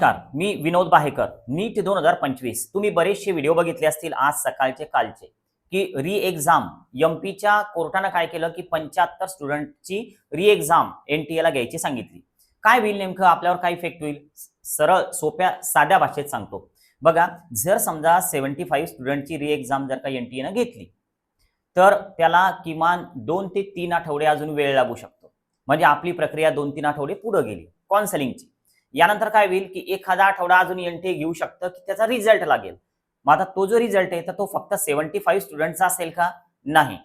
नमस्कार मी विनोद बाहेकर नीट दोन हजार पंचवीस. तुम्ही बरेचसे व्हिडिओ बघितले असतील आज सकाळचे कालचे. की री एक्झाम एमपीच्या कोर्टानं काय केलं की पंच्याहत्तर स्टुडंटची री एक्झाम एन टी एला घ्यायची सांगितली. काय होईल नेमकं? आपल्यावर काय इफेक्ट होईल? सरळ सोप्या साध्या भाषेत सांगतो. बघा जर समजा सेव्हन्टी फाईव्ह स्टुडंटची री एक्झाम जर का एन टी एनं घेतली तर त्याला किमान दोन ते तीन आठवडे अजून वेळ लागू शकतो. म्हणजे आपली प्रक्रिया दोन तीन आठवडे पुढे गेली. काउन्सिलिंगची यानंतर काय होईल की एखादा आठवडा अजून एनटी घेऊ शकतं की त्याचा रिझल्ट लागेल. मग आता तो जो रिझल्ट आहे तर तो फक्त सेव्हन्टी फाईव्ह स्टुडंटचा असेल का? नाही.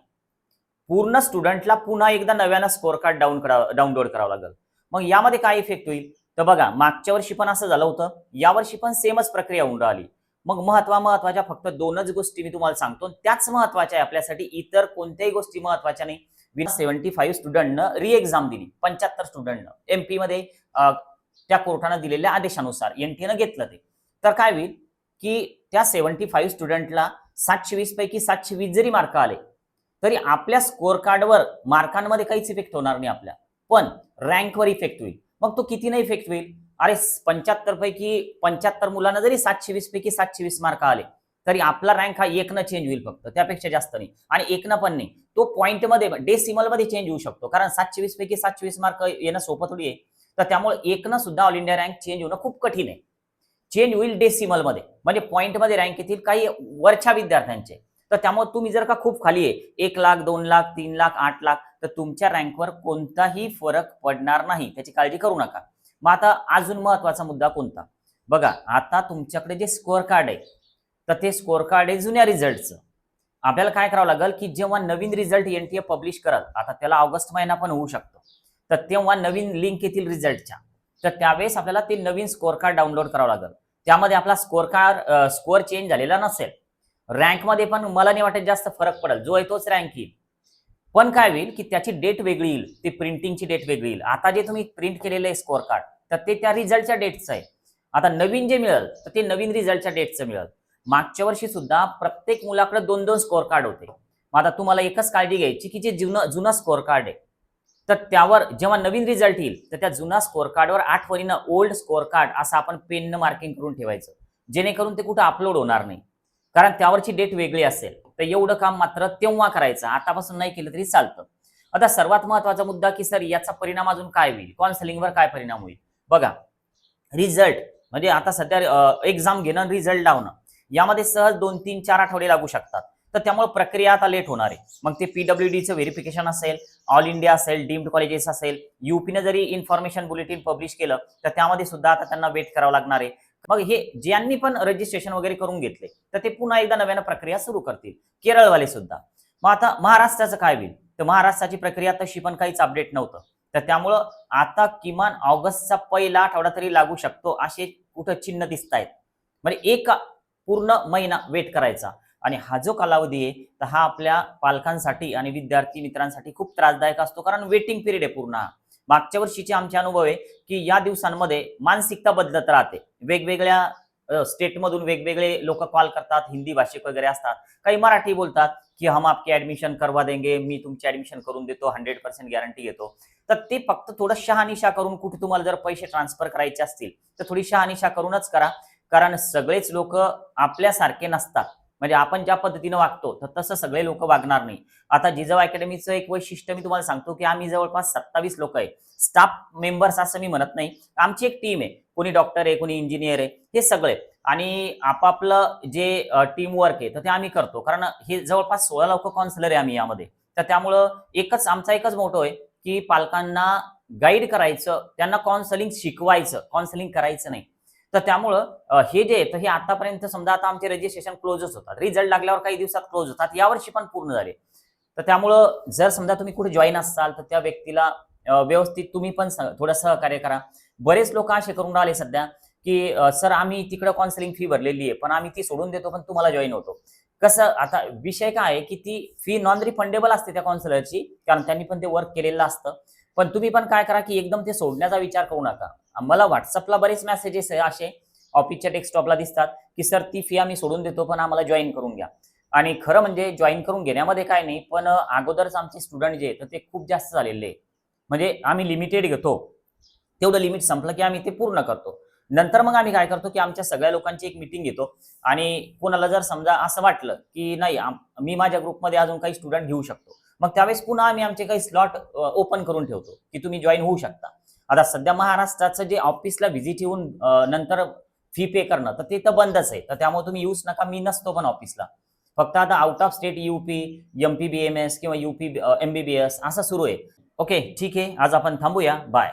पूर्ण स्टुडंटला पुन्हा एकदा नव्यानं स्कोअर कार्ड डाऊन करा डाउनलोड करावं लागेल. मग यामध्ये काय इफेक्ट होईल? तर बघा मागच्या वर्षी पण असं झालं होतं. यावर्षी पण सेमच प्रक्रिया होऊन राहिली. मग महत्वा महत्त्वाच्या फक्त दोनच गोष्टी मी तुम्हाला सांगतो त्याच महत्त्वाच्या आहे आपल्यासाठी इतर कोणत्याही गोष्टी महत्त्वाच्या नाही. विथ सेव्हन्टी फाईव्ह स्टुडंटनं री एक्झाम दिली. पंच्याहत्तर स्टुडंटनं एमपी मध्ये त्या कोर्टानं दिलेल्या आदेशानुसार एनटीनं घेतलं ते. तर काय होईल की त्या सेव्हन्टी फाईव्ह स्टुडंटला सातशे वीस पैकी सातशे वीस जरी मार्क आले तरी आपल्या स्कोअर कार्डवर मार्कांमध्ये काहीच इफेक्ट होणार नाही आपल्या. पण रँकवर इफेक्ट होईल. मग तो कितीने इफेक्ट होईल? अरे पंच्याहत्तर पैकी पंच्याहत्तर मुलांना जरी सातशे वीस पैकी सातशे वीस मार्क आले तरी आपला रँक हा एकनं चेंज होईल फक्त. त्यापेक्षा जास्त नाही. आणि एकनं पण नाही. तो पॉईंटमध्ये डेसिमलमध्ये चेंज होऊ शकतो. कारण सातशे वीस पैकी सातशे वीस मार्क येणं सोपं थोडी आहे. तर त्यामुळे एकनं सुद्धा ऑल इंडिया रँक चेंज होणं खूप कठीण आहे. चेंज होईल डेसिमलमध्ये. म्हणजे पॉईंटमध्ये रँक येतील काही वरच्या विद्यार्थ्यांचे. तर त्यामुळे तुम्ही जर का खूप खाली आहे एक लाख दोन लाख तीन लाख आठ लाख तर तुमच्या रँकवर कोणताही फरक पडणार नाही. त्याची काळजी करू नका. मग आता अजून महत्त्वाचा मुद्दा कोणता? बघा आता तुमच्याकडे जे स्कोअर कार्ड आहे तर ते स्कोअर कार्ड आहे जुन्या रिझल्टचं आपल्याला काय करावं लागेल की जेव्हा नवीन result N T A publish कराल आता त्याला ऑगस्ट महिना पण होऊ शकतो. तर तेव्हा नवीन लिंक येतील रिझल्टच्या तर त्यावेळेस आपल्याला ते नवीन स्कोअर कार्ड डाउनलोड करावं लागेल. त्यामध्ये आपला स्कोअर कार्ड स्कोअर चेंज झालेला नसेल. रँकमध्ये पण मला नाही वाटत जास्त फरक पडेल. जो आहे तोच रँक येईल. पण काय होईल की त्याची डेट वेगळी येईल. ती प्रिंटिंगची डेट वेगळी येईल. आता जे तुम्ही प्रिंट केलेलं आहे स्कोअर कार्ड तर ते त्या रिझल्टच्या डेटचं आहे. आता नवीन जे मिळेल तर ते नवीन रिझल्टच्या डेटचं मिळेल. मागच्या वर्षी सुद्धा प्रत्येक मुलाकडे दोन दोन स्कोअर कार्ड होते. मग आता तुम्हाला एकच काळजी घ्यायची की जे जुनं जुनं स्कोअर कार्ड आहे तर त्यावर जेव्हा नवीन रिझल्ट येईल तर त्या जुना स्कोअर कार्डवर आठवणीनं ओल्ड स्कोअर कार्ड असं आपण पेननं मार्किंग करून ठेवायचं. जेणेकरून ते कुठं अपलोड होणार नाही. कारण त्यावरची डेट वेगळी असेल तर एवढं काम मात्र तेव्हा करायचं. आतापासून नाही केलं तरी चालतं. आता सर्वात महत्त्वाचा मुद्दा की सर याचा परिणाम अजून काय होईल? काउन्सिलिंगवर काय परिणाम होईल? बघा रिझल्ट म्हणजे आता सध्या एक्झाम घेणं रिझल्ट लावणं यामध्ये सहज दोन तीन चार आठवडे लागू शकतात. तर त्यामुळे प्रक्रिया आता लेट होणार आहे. मग ते पीडब्ल्यू डीचं व्हेरिफिकेशन असेल ऑल इंडिया असेल डीम्ड कॉलेजेस असेल युपीने जरी इन्फॉर्मेशन बुलेटिन पब्लिश केलं तर त्यामध्ये सुद्धा आता त्यांना वेट करावं लागणार आहे. मग हे ज्यांनी पण रजिस्ट्रेशन वगैरे करून घेतले तर ते पुन्हा एकदा नव्यानं प्रक्रिया सुरू करतील. केरळवाले सुद्धा. मग आता महाराष्ट्राचं काय होईल? तर महाराष्ट्राची प्रक्रिया तशी पण काहीच अपडेट नव्हतं. तर त्यामुळं आता किमान ऑगस्टचा पहिला आठवडा तरी लागू शकतो असे कुठं चिन्ह दिसत आहेत म्हणजे एक पूर्ण महिना वेट करायचा. आणि हा जो कालावधी आहे तर हा आपल्या पालकांसाठी आणि विद्यार्थी मित्रांसाठी खूप त्रासदायक असतो. कारण वेटिंग पिरियड आहे पूर्ण. हा. मागच्या वर्षीचे आमचे अनुभव आहे की या दिवसांमध्ये मानसिकता बदलत राहते. वेगवेगळ्या स्टेटमधून वेगवेगळे लोक कॉल करतात हिंदी भाषिक वगैरे असतात. काही मराठी बोलतात की हम आपके ऍडमिशन करवा देंगे मी तुमची ऍडमिशन करून देतो हंड्रेड पर्सेंट गॅरंटी घेतो. तर ते फक्त थोडं शहानिशा करून कुठे तुम्हाला जर पैसे ट्रान्सफर करायचे असतील तर थोडी शहानिशा करूनच करा. कारण सगळेच लोक आपल्यासारखे नसतात. म्हणजे आपण ज्या पद्धतीनं वागतो तर तसं सगळे लोक वागणार नाही. आता जिजाऊ अकॅडमीचं एक वैशिष्ट्य मी तुम्हाला सांगतो की आम्ही जवळपास सत्तावीस लोक आहे. स्टाफ मेंबर्स असं मी म्हणत नाही. आमची एक टीम आहे. कोणी डॉक्टर आहे कोणी इंजिनियर आहे हे सगळे आणि आपापलं जे टीम वर्क आहे तर ते आम्ही करतो. कारण हे जवळपास सोळा लोक काउन्सिलर आहे आम्ही यामध्ये. तर त्यामुळं एकच आमचा एकच मोठं आहे की पालकांना गाईड करायचं त्यांना काउन्सिलिंग शिकवायचं. काउन्सिलिंग करायचं नाही. तर त्यामुळं हे जे आहेत तर हे आतापर्यंत समजा आता आमचे रजिस्ट्रेशन क्लोजच होतात. रिझल्ट लागल्यावर काही दिवसात क्लोज होतात. यावर्षी पण पूर्ण झाले. तर त्यामुळं जर समजा तुम्ही कुठे जॉईन असाल तर त्या व्यक्तीला व्यवस्थित तुम्ही पण थोडं सहकार्य करा. बरेच लोक असे करून राहिले सध्या की सर आम्ही तिकडं काउन्सिलिंग फी भरलेली आहे पण आम्ही ती सोडून देतो पण तुम्हाला जॉईन होतो. कसं आता विषय काय आहे की ती फी नॉन रिफंडेबल असते त्या काउन्सिलरची कारण त्यांनी पण ते वर्क केलेलं असतं. पण तुम्ही पण काय करा की एकदम ते सोडण्याचा विचार करू नका. मला व्हॉट्सअपला बरेच मेसेजेस आहे असे ऑफिसच्या डेस्कटॉपला दिसतात की सर ती फी आम्ही सोडून देतो पण आम्हाला जॉईन करून घ्या. आणि खरं म्हणजे जॉईन करून घेण्यामध्ये काय नाही पण अगोदरच आमचे स्टुडंट जे तर ते खूप जास्त झालेले आहे म्हणजे आम्ही लिमिटेड घेतो. तेवढं लिमिट संपलं की आम्ही ते पूर्ण करतो. नंतर मग आम्ही काय करतो की आमच्या सगळ्या लोकांची एक मिटिंग घेतो. आणि कोणाला जर समजा असं वाटलं की नाही मी माझ्या ग्रुपमध्ये अजून काही स्टुडंट घेऊ शकतो. मग त्यावेळेस पुन्हा आम्ही आमचे काही स्लॉट ओपन करून ठेवतो की तुम्ही जॉईन होऊ शकता. आता सध्या महाराष्ट्राचं जे ऑफिसला व्हिजिट येऊन नंतर फी पे करणं तर ते तर बंदच आहे. तर त्यामुळे तुम्ही येऊच नका मी नसतो पण ऑफिसला फक्त आता out of state UP M P B M S किंवा UP M B B S असं सुरू आहे. ओके ठीक आहे. आज आपण थांबूया. बाय